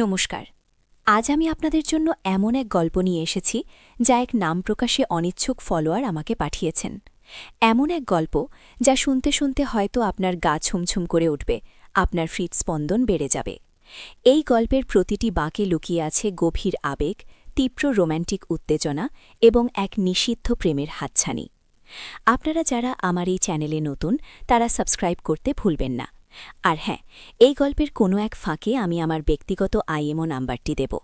নমস্কার। আজ আমি আপনাদের জন্য এমন এক গল্প নিয়ে এসেছি, যা এক নাম প্রকাশে অনিচ্ছুক ফলোয়ার আমাকে পাঠিয়েছেন। এমন এক গল্প, যা শুনতে শুনতে হয়তো আপনার গা ছুমছুম করে উঠবে, আপনার হৃদস্পন্দন বেড়ে যাবে। এই গল্পের প্রতিটি বাঁকে লুকিয়ে আছে গভীর আবেগ, তীব্র রোম্যান্টিক উত্তেজনা এবং এক নিষিদ্ধ প্রেমের হাতছানি। আপনারা যারা আমার এই চ্যানেলে নতুন, তারা সাবস্ক্রাইব করতে ভুলবেন না। আর হ্যাঁ এই গল্পের কোনো এক ফাঁকে আমি আমার ব্যক্তিগত আইএমও নাম্বারটি দেব।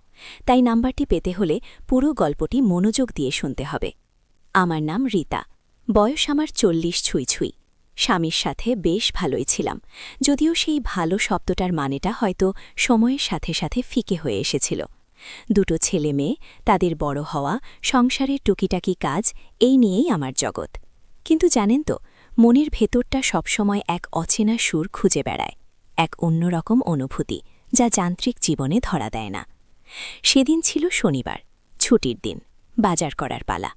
তাই নাম্বারটি পেতে হলে পুরো গল্পটি মনোযোগ দিয়ে শুনতে হবে। আমার নাম রীতা। বয়স আমার চল্লিশ ছুঁই ছুঁই। স্বামীর সাথে বেশ ভালোই ছিলাম। যদিও সেই ভালো শব্দটার মানেটা হয়তো সময়ের সাথে সাথে ফিকে হয়ে এসেছিল। দুটো ছেলে মেয়ে, তাদের বড় হওয়া, সংসারের টুকিটাকি কাজ, এই নিয়েই আমার জগৎ। কিন্তু জানেন তো মনের ভেতরটা সবসময় এক অচেনা সুর খুঁজে বেড়ায়, এক অন্যরকম অনুভূতি যা যান্ত্রিক জীবনে ধরা দেয় না। সেদিন ছিল শনিবার, ছুটির দিন, বাজার করার পালা।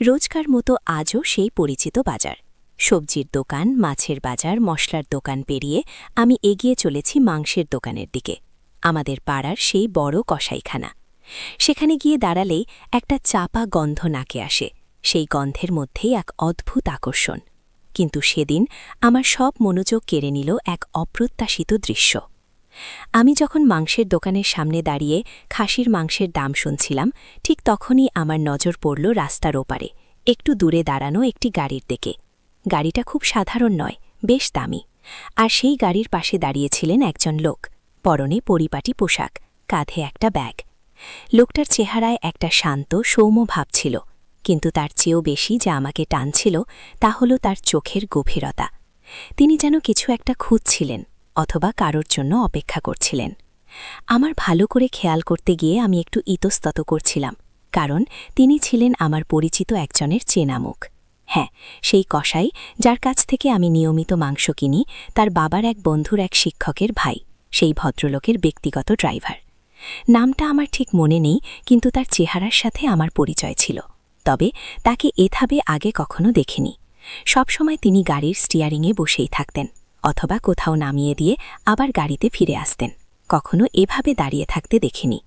রোজকার মতো আজও সেই পরিচিত বাজার। সবজির দোকান, মাছের বাজার, মশলার দোকান পেরিয়ে আমি এগিয়ে চলেছি মাংসের দোকানের দিকে। আমাদের পাড়ার সেই বড় কসাইখানা। সেখানে গিয়ে দাঁড়ালেই একটা চাপা গন্ধ নাকে আসে, সেই গন্ধের মধ্যেই এক অদ্ভুত আকর্ষণ। কিন্তু সেদিন আমার সব মনোযোগ কেড়ে নিল এক অপ্রত্যাশিত দৃশ্য। আমি যখন মাংসের দোকানের সামনে দাঁড়িয়ে খাসির মাংসের দাম শুনছিলাম, ঠিক তখনই আমার নজর পড়ল রাস্তার ওপারে। একটু দূরে দাঁড়ানো একটি গাড়ির দিকে। গাড়িটা খুব সাধারণ নয়, বেশ দামি। আর সেই গাড়ির পাশে দাঁড়িয়েছিলেন একজন লোক। পরনে পরিপাটি পোশাক, কাঁধে একটা ব্যাগ। লোকটার চেহারায় একটা শান্ত, সৌম্য ভাব ছিল। কিন্তু তার চেয়েও বেশি যা আমাকে টানছিল তা হল তার চোখের গভীরতা। তিনি যেন কিছু একটা খুঁজছিলেন অথবা কারোর জন্য অপেক্ষা করছিলেন। আমার ভালো করে খেয়াল করতে গিয়ে আমি একটু ইতস্তত করছিলাম, কারণ তিনি ছিলেন আমার পরিচিত একজনের চেনা মুখ হ্যাঁ সেই কসাই যার কাছ থেকে আমি নিয়মিত মাংস কিনি, তার বাবার এক বন্ধুর এক শিক্ষকের ভাই, সেই ভদ্রলোকের ব্যক্তিগত ড্রাইভার। নামটা আমার ঠিক মনে নেই, কিন্তু তার চেহারার সাথে আমার পরিচয় ছিল। তবে তাকে এভাবে আগে কখনো দেখিনি। সবসময় তিনি গাড়ির স্টিয়ারিংয়ে বসেই থাকতেন, অথবা কোথাও নামিয়ে দিয়ে আবার গাড়িতে ফিরে আসতেন। কখনো এভাবে দাঁড়িয়ে থাকতে দেখিনি।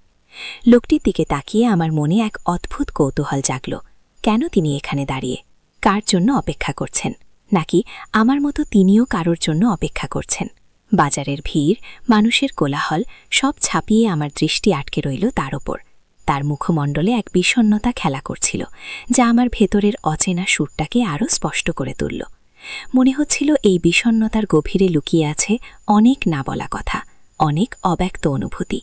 লোকটির দিকে তাকিয়ে আমার মনে এক অদ্ভুত কৌতূহল জাগল। কেন তিনি এখানে দাঁড়িয়ে? কার জন্য অপেক্ষা করছেন? নাকি আমার মতো তিনিও কারোর জন্য অপেক্ষা করছেন? বাজারের ভিড়, মানুষের কোলাহল, সব ছাপিয়ে আমার দৃষ্টি আটকে রইল তার ওপর। তার মুখমণ্ডলে এক বিষণ্নতা খেলা করছিল, যা আমার ভেতরের অচেনা সুরটাকে আরও স্পষ্ট করে তুলল। মনে হচ্ছিল এই বিষণ্নতার গভীরে লুকিয়ে আছে অনেক না বলা কথা, অনেক অব্যক্ত অনুভূতি।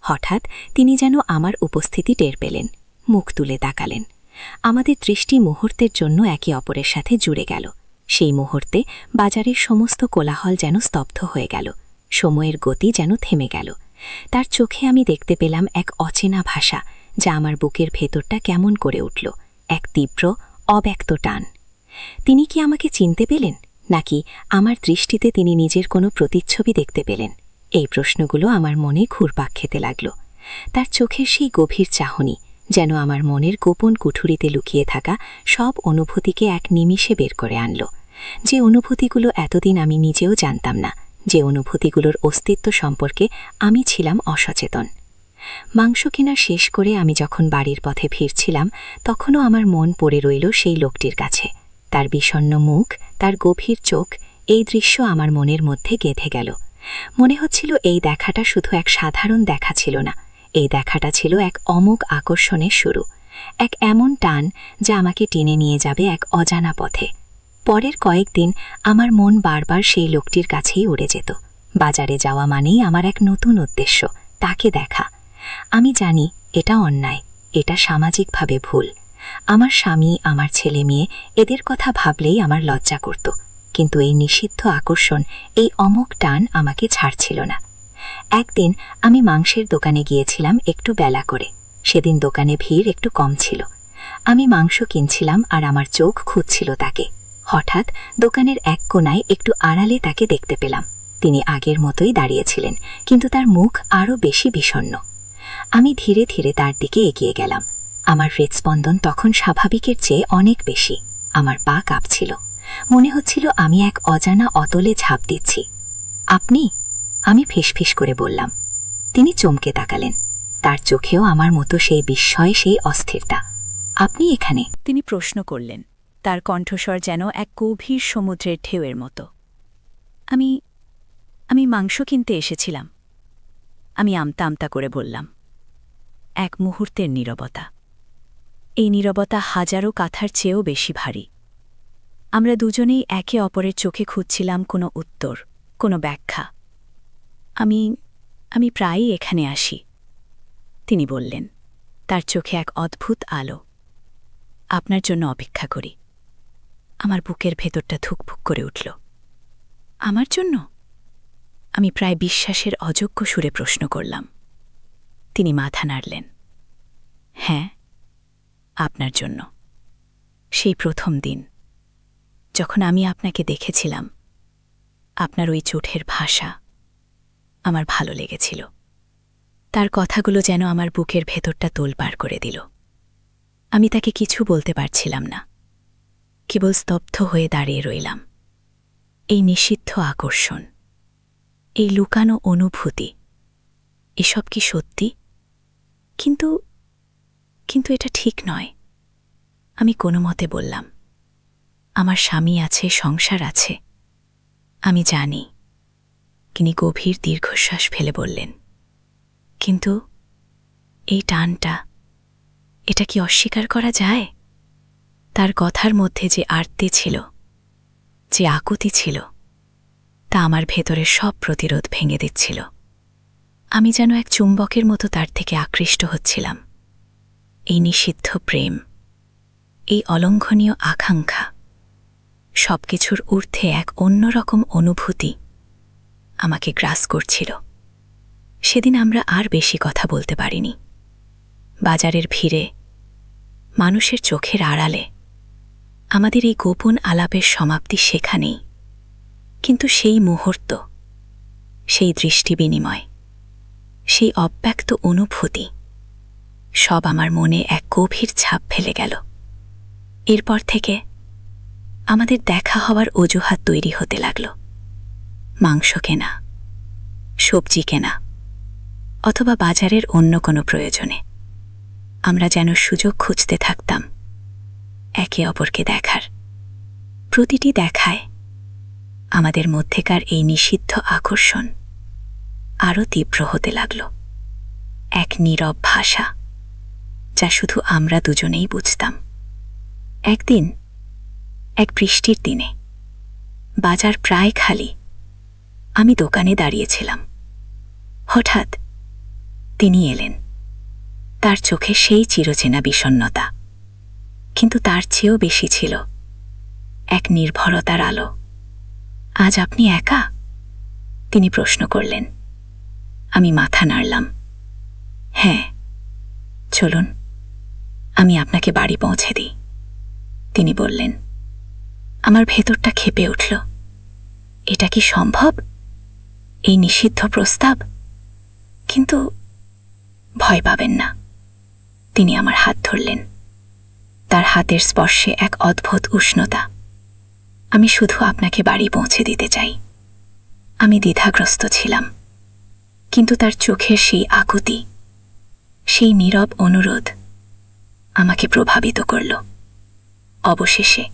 হঠাৎ তিনি যেন আমার উপস্থিতি টের পেলেন, মুখ তুলে তাকালেন। আমাদের দৃষ্টি মুহূর্তের জন্য একে অপরের সাথে জুড়ে গেল। সেই মুহূর্তে বাজারের সমস্ত কোলাহল যেন স্তব্ধ হয়ে গেল, সময়ের গতি যেন থেমে গেল। তার চোখে আমি দেখতে পেলাম এক অচেনা ভাষা, যা আমার বুকের ভেতরটা কেমন করে উঠল। এক তীব্র, অব্যক্ত টান। তিনি কি আমাকে চিনতে পেলেন, নাকি আমার দৃষ্টিতে তিনি নিজের কোনো প্রতিচ্ছবি দেখতে পেলেন? এই প্রশ্নগুলো আমার মনে ঘুরপাক খেতে লাগল। তার চোখের সেই গভীর চাহনি, যেন আমার মনের গোপন কুঠুরিতে লুকিয়ে থাকা সব অনুভূতিকে এক নিমিষে বের করে আনল। যে অনুভূতিগুলো এতদিন আমি নিজেও জানতাম না যে অনুভূতিগুলোর অস্তিত্ব সম্পর্কে আমি ছিলাম অসচেতন। মাংস কেনা শেষ করে আমি যখন বাড়ির পথে ফিরছিলাম, তখনও আমার মন পড়ে রইল সেই লোকটির কাছে। তার বিষণ্ন মুখ, তার গভীর চোখ, এই দৃশ্য আমার মনের মধ্যে গেঁথে গেল। মনে হচ্ছিল এই দেখাটা শুধু এক সাধারণ দেখা ছিল না, এই দেখাটা ছিল এক অমোঘ আকর্ষণের শুরু, এক এমন টান যা আমাকে টেনে নিয়ে যাবে এক অজানা পথে। পরের কয়েকদিন আমার মন বারবার সেই লোকটির কাছেই উড়ে যেত। বাজারে যাওয়া মানেই আমার এক নতুন উদ্দেশ্য, তাকে দেখা। আমি জানি এটা অন্যায়, এটা সামাজিকভাবে ভুল। আমার স্বামী, আমার ছেলে মেয়ে এদের কথা ভাবলেই আমার লজ্জা করত, কিন্তু এই নিষিদ্ধ আকর্ষণ, এই অমক টান আমাকে ছাড়ছিল না। একদিন আমি মাংসের দোকানে গিয়েছিলাম একটু বেলা করে, সেদিন দোকানে ভিড় একটু কম ছিল। আমি মাংস কিনছিলাম আর আমার চোখ খুঁজছিল তাকে। হঠাৎ দোকানের এক কোনায় একটু আড়ালে তাকে দেখতে পেলাম। তিনি আগের মতোই দাঁড়িয়েছিলেন, কিন্তু তার মুখ আরও বেশি বিষণ্ন আমি ধীরে ধীরে তার দিকে এগিয়ে গেলাম। আমার হৃদস্পন্দন তখন স্বাভাবিকের চেয়ে অনেক বেশি। আমার পা কাঁপছিল। মনে হচ্ছিল আমি এক অজানা অতলে ঝাঁপ দিচ্ছি। আপনি? আমি ফিসফিস করে বললাম। তিনি চমকে তাকালেন। তার চোখেও আমার মতো সেই বিস্ময়, সেই অস্থিরতা। আপনি এখানে? তিনি প্রশ্ন করলেন। তার কণ্ঠস্বর যেন এক গভীর সমুদ্রের ঢেউয়ের মতো। আমি আমি মাংস কিনতে এসেছিলাম। আমি আমতা আমতা করে বললাম, এক মুহূর্তের নীরবতা। এই নীরবতা হাজারো কাথার চেয়েও বেশি ভারী। আমরা দুজনেই একে অপরের চোখে খুঁজছিলাম কোনো উত্তর, কোনো ব্যাখ্যা। আমি আমি প্রায়ই এখানে আসি। তিনি বললেন, তার চোখে এক অদ্ভুত আলো। আপনার জন্য অপেক্ষা করি। আমার বুকের ভেতরটা ধুকভুক করে উঠল। আমার জন্য? আমি প্রায় বিশ্বাসের অযোগ্য সুরে প্রশ্ন করলাম। তিনি মাথা নাড়লেন। হ্যাঁ আপনার জন্য। সেই প্রথম দিন, যখন আমি আপনাকে দেখেছিলাম, আপনার ওই চোঠের ভাষা আমার ভালো লেগেছিল। তার কথাগুলো যেন আমার বুকের ভেতরটা তোলপাড় করে দিল। আমি তাকে কিছু বলতে পারছিলাম না। কেবল স্তব্ধ হয়ে দাঁড়িয়ে রইলাম। এই নিষিদ্ধ আকর্ষণ, এই লুকানো অনুভূতি, এসব কি সত্যি? কিন্তু কিন্তু এটা ঠিক নয়। আমি কোনো মতে বললাম, আমার স্বামী আছে, সংসার আছে। আমি জানি, তিনি গভীর দীর্ঘশ্বাস ফেলে বললেন, কিন্তু এই টানটা, এটা কি অস্বীকার করা যায়? তার কথার মধ্যে যে আরতি ছিল, যে আকুতি ছিল, তা আমার ভেতরে সব প্রতিরোধ ভেঙে দিচ্ছিল। আমি যেন এক চুম্বকের মতো তার থেকে আকৃষ্ট হচ্ছিলাম। এই নিষিদ্ধ প্রেম, এই অলঙ্ঘনীয় আকাঙ্ক্ষা, সবকিছুর ঊর্ধ্বে এক অন্যরকম অনুভূতি আমাকে গ্রাস করছিল। সেদিন আমরা আর বেশি কথা বলতে পারিনি। বাজারের ভিড়ে, মানুষের চোখের আড়ালে আমাদের এই গোপন আলাপের সমাপ্তি সেখানেই। কিন্তু সেই মুহূর্ত, সেই দৃষ্টি বিনিময় সেই অব্যক্ত অনুভূতি, সব আমার মনে এক গভীর ছাপ ফেলে গেল। এরপর থেকে আমাদের দেখা হওয়ার অজুহাত তৈরি হতে লাগল। মাংস কেনা, সবজি কেনা, অথবা বাজারের অন্য কোনো প্রয়োজনে। আমরা যেন সুযোগ খুঁজতে থাকতাম। একে অপরকে দেখার। প্রতিটি দেখায় আমাদের মধ্যেকার এই নিষিদ্ধ আকর্ষণ আরও তীব্র হতে লাগল। এক নীরব ভাষা, যা শুধু আমরা দুজনেই বুঝতাম। একদিন, এক বৃষ্টির দিনে, বাজার প্রায় খালি, আমি দোকানে দাঁড়িয়েছিলাম। হঠাৎ তিনি এলেন। তার চোখে সেই চিরচেনা বিষণ্নতা। কিন্তু তার চেয়েও বেশি ছিল এক নির্ভরতার আলো। আজ আপনি একা? তিনি প্রশ্ন করলেন। আমি মাথা নাড়লাম। হ্যাঁ চলুন, আমি আপনাকে বাড়ি পৌঁছে দিই। তিনি বললেন, আমার ভেতরটা খেপে উঠল। এটা কি সম্ভব? এই নিষিদ্ধ প্রস্তাব? কিন্তু ভয় পাবেন না। তিনি আমার হাত ধরলেন। তার হাতের স্পর্শে এক অদ্ভুত উষ্ণতা। আমি শুধু আপনাকে বাড়ি পৌঁছে দিতে চাই। আমি দ্বিধাগ্রস্ত ছিলাম। কিন্তু তার চোখের সেই আকুতি, সেই নীরব অনুরোধ আমাকে প্রভাবিত করল। অবশেষে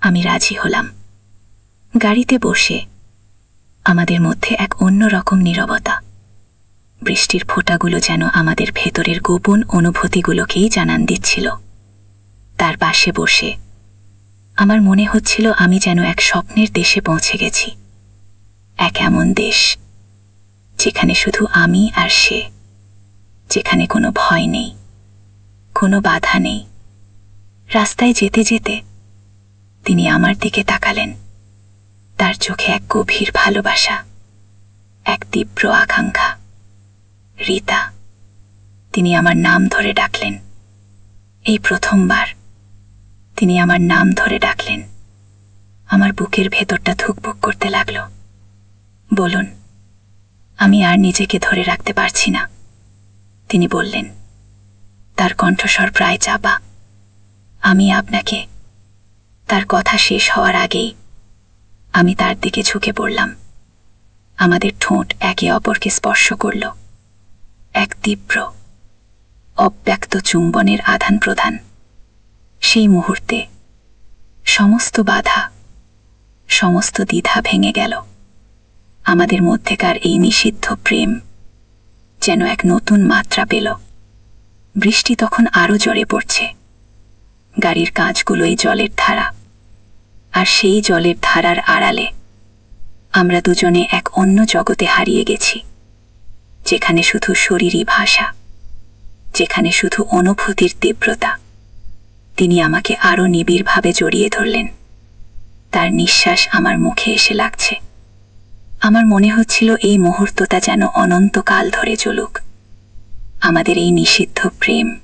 আমি রাজি হলাম। গাড়িতে বসে আমাদের মধ্যে এক অন্যরকম নীরবতা। বৃষ্টির ফোঁটাগুলো যেন আমাদের ভেতরের গোপন অনুভূতিগুলোকেই জানান দিচ্ছিল। তার পাশে বসে। আমার মনে হচ্ছিল আমি যেন এক স্বপ্নের দেশে পৌঁছে গেছি। এক এমন দেশ, যেখানে শুধু আমি আর সে, যেখানে কোনো ভয় নেই, কোনো বাধা নেই। রাস্তায় যেতে যেতে তিনি আমার দিকে তাকালেন। তার চোখে এক গভীর ভালোবাসা, এক তীব্র আকাঙ্ক্ষা। রীতা, তিনি আমার নাম ধরে ডাকলেন। এই প্রথমবার তিনি আমার নাম ধরে ডাকলেন। আমার বুকের ভেতরটা ধুকভুক করতে লাগল। বলুন, আমি আর নিজেকে ধরে রাখতে পারছি না। তিনি বললেন, তার কণ্ঠস্বর প্রায় চাপা। আমি আপনাকে, তার কথা শেষ হওয়ার আগেই, আমি তার দিকে ঝুঁকে পড়লাম। আমাদের ঠোঁট একে অপরকে স্পর্শ করল। এক তীব্র, অব্যক্ত চুম্বনের আদান প্রদান সেই মুহূর্তে সমস্ত বাধা, সমস্ত দ্বিধা ভেঙে গেল। আমাদের মধ্যেকার এই নিষিদ্ধ প্রেম যেন এক নতুন মাত্রা পেল। বৃষ্টি তখন আরও জোরে পড়ছে। গাড়ির কাঁচগুলোই জলের ধারা। আর সেই জলের ধারার আড়ালে আমরা দুজনে এক অন্য জগতে হারিয়ে গেছি, যেখানে শুধু শরীরই ভাষা, যেখানে শুধু অনুভূতির তীব্রতা। তিনি আমাকে আরও নিবিড়ভাবে জড়িয়ে ধরলেন। তার নিঃশ্বাস আমার মুখে এসে লাগছে। আমার মনে হচ্ছিল এই মুহূর্তটা যেন অনন্তকাল ধরে চলুক। আমাদের এই নিষিদ্ধ প্রেম,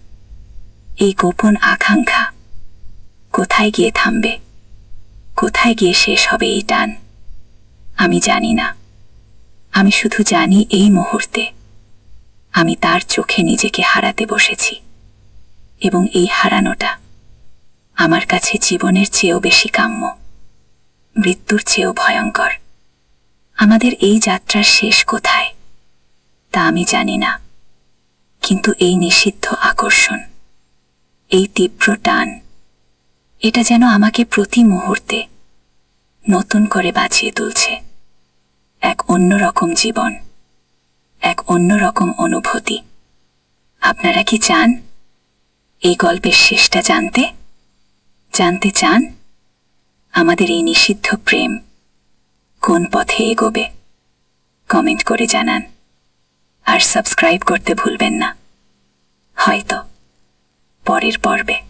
এই গোপন আকাঙ্ক্ষা কোথায় গিয়ে থামবে? কোথায় গিয়ে শেষ হবে এই টান? আমি জানি না। আমি শুধু জানি এই মুহূর্তে আমি তার চোখে নিজেকে হারাতে বসেছি এবং এই হারানোটা আমার কাছে জীবনের চেয়েও বেশি কাম্য। মৃত্যুর চেয়েও ভয়ঙ্কর। আমাদের এই যাত্রার শেষ কোথায়? তা আমি জানি না। কিন্তু এই নিষিদ্ধ আকর্ষণ, এই তীব্র টান, এটা যেন আমাকে প্রতি মুহূর্তে নতুন করে বাঁচিয়ে তুলছে। এক অন্যরকম জীবন, এক অন্যরকম অনুভূতি। আপনারা কি চান? এই গল্পের শেষটা জানতে? জানতে চান? আমাদের এই নিষিদ্ধ প্রেম কোন পথে এগোবে? কমেন্ট করে জানান। আর সাবস্ক্রাইব করতে ভুলবেন না। হয়তো পরের পর্বে।